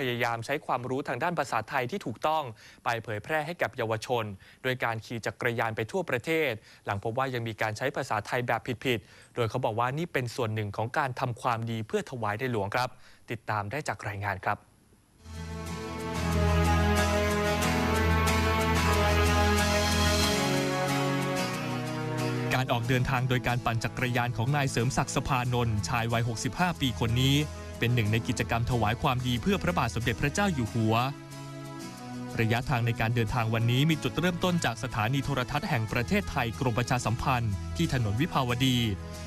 พยายามใช้ความรู้ทางด้านภาษาไทยที่ถูกต้อง ไปเผยแพร่ให้กับเยาวชน โดยการขี่จักรยานไปทั่วประเทศ หลังพบว่ายังมีการใช้ภาษาไทยแบบผิดๆ โดยเขาบอกว่านี่เป็นส่วนหนึ่งของการทำความดีเพื่อถวายในหลวงครับ ติดตามได้จากรายงานครับการออกเดินทางโดยการปั่นจักรยานของนายเสริมศักดิ์สภานนท์ชายวัย 65 ปีคนนี้ เป็นหนึ่งในกิจกรรมถวายความดีเพื่อพระบาทสมเด็จพระเจ้าอยู่หัว ระยะทางในการเดินทางวันนี้มีจุดเริ่มต้นจากสถานีโทรทัศน์แห่งประเทศไทยกรมประชาสัมพันธ์ ที่ถนนวิภาวดี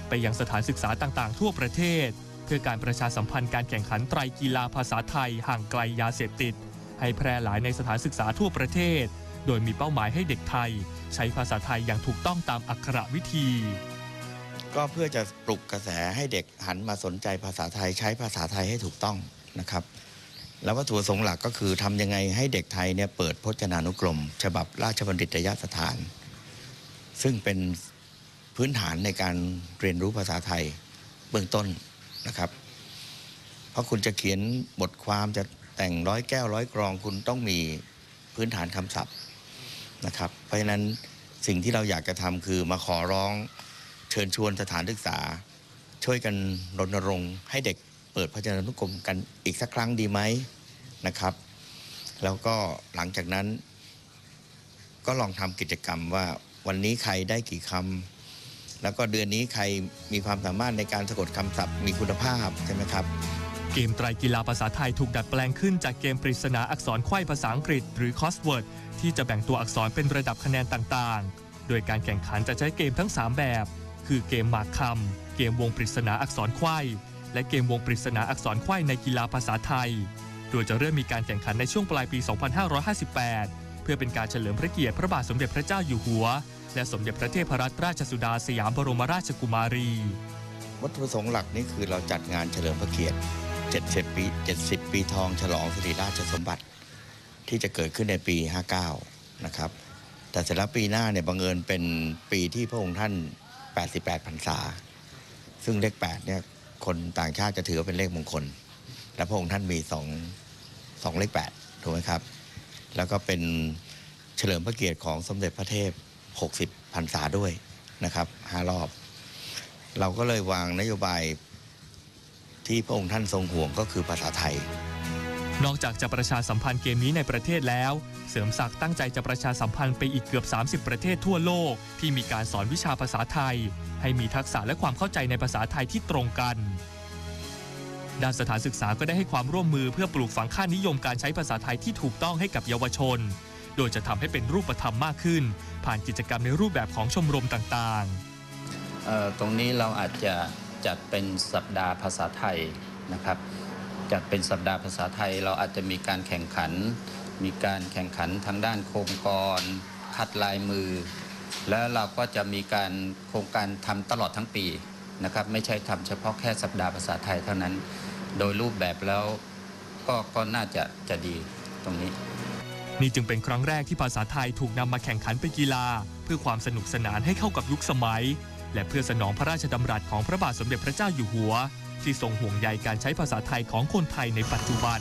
ไปยังสถานศึกษาต่างๆ ทั่วประเทศ เพื่อการประชาสัมพันธ์การแข่งขันไตรกีฬาภาษาไทยห่างไกลยาเสพติด ให้แพร่หลายในสถานศึกษาทั่วประเทศ โดยมีเป้าหมายให้เด็กไทย ใช้ภาษาไทยอย่างถูกต้องตามอักขระวิธี ก็เพื่อจะปลุกกระแสให้เด็กหันมาสนใจภาษาไทยใช้ภาษาไทยให้ถูกต้องนะครับ แล้ววัตถุประสงค์หลักก็คือทำยังไงให้เด็กไทยเนี่ยเปิดพจนานุกรม ฉบับราชบัณฑิตยสถาน ซึ่งเป็นพื้นฐานในการเรียนรู้ภาษาไทยเบื้องต้นนะครับ เพราะคุณจะเขียนบทความจะแต่งร้อยแก้วร้อยกรองคุณต้องมีพื้นฐานคำศัพท์นะครับ เพราะฉะนั้นสิ่งที่เราอยากจะทำคือมาขอร้อง ชิญชวนสถานศึกษา ช่วยกันรณรงค์ให้เด็กเปิดพจนานุกรมกันอีกสักครั้งดีไหมนะครับ แล้วก็หลังจากนั้น ก็ลองทำกิจกรรมว่าวันนี้ใครได้กี่คำแล้วก็เดือนนี้ใครมีความสามารถในการสะกดคำศัพท์มีคุณภาพใช่ไหมครับเกมไตรกีฬาภาษาไทยถูกดัดแปลงขึ้นจากเกมปริศนาอักษรไขว้ภาษาอังกฤษหรือ crossword ที่จะแบ่งตัวอักษรเป็นระดับคะแนนต่างๆ โดยการแข่งขันจะใช้เกมทั้ง 3 แบบ คือเกมหมากคำเกมวงปริศนาอักษรไขว้ และเกมวงปริศนาอักษรไขว้ในกีฬาภาษาไทย โดยจะเริ่มมีการแข่งขันในช่วงปลายปี 2558 เพื่อเป็นการเฉลิมพระเกียรติพระบาทสมเด็จพระเจ้าอยู่หัว และสมเด็จพระเทพรัตนราชสุดาสยามบรมราชกุมารี วัตถุประสงค์หลักนี่คือเราจัดงานเฉลิมพระเกียรติ 70 ปี 70 ปีทองฉลองสิริราชสมบัติ ที่จะเกิดขึ้นในปี 59 นะครับแต่เสร็จแล้วปีหน้าเนี่ยบังเอิญเป็นปีที่พระองค์ท่าน 88พรรษา ซึ่งเลข8เนี่ยคนต่างชาติจะถือว่าเป็นเลขมงคล และพระองค์ท่านมีสองสองเลข8ถูกไหมครับ แล้วก็เป็นเฉลิมพระเกียรติของสมเด็จพระเทพ 60พรรษาด้วยนะครับ5รอบ เราก็เลยวางนโยบายที่พระองค์ท่านทรงห่วงก็คือภาษาไทย นอกจากจะประชาสัมพันธ์เกมนี้ในประเทศแล้ว เสริมศักดิ์ตั้งใจจะประชาสัมพันธ์ไปอีกเกือบ 30 ประเทศทั่วโลก ที่มีการสอนวิชาภาษาไทย ให้มีทักษะและความเข้าใจในภาษาไทยที่ตรงกันด้านสถานศึกษาก็ได้ให้ความร่วมมือเพื่อปลูกฝังค่านิยมการใช้ภาษาไทยที่ถูกต้องให้กับเยาวชน โดยจะทำให้เป็นรูปธรรมมากขึ้น ผ่านกิจกรรมในรูปแบบของชมรมต่างๆ ตรงนี้เราอาจจะจัดเป็นสัปดาห์ภาษาไทยนะครับ จัดเป็นสัปดาห์ภาษาไทย เราอาจจะมีการแข่งขัน มีการแข่งขันทางด้านโครงกร คัดลายมือ แล้วเราก็จะมีการโครงการทำตลอดทั้งปีนะครับไม่ใช่ทำเฉพาะแค่สัปดาห์ภาษาไทยเท่านั้น โดยรูปแบบแล้วก็ก็น่าจะจะดีตรงนี้ นี่จึงเป็นครั้งแรกที่ภาษาไทยถูกนำมาแข่งขันเป็นกีฬา เพื่อความสนุกสนานให้เข้ากับยุคสมัย และเพื่อสนองพระราชดำรัสของพระบาทสมเด็จพระเจ้าอยู่หัว ที่ทรงห่วงใยการใช้ภาษาไทยของคนไทยในปัจจุบัน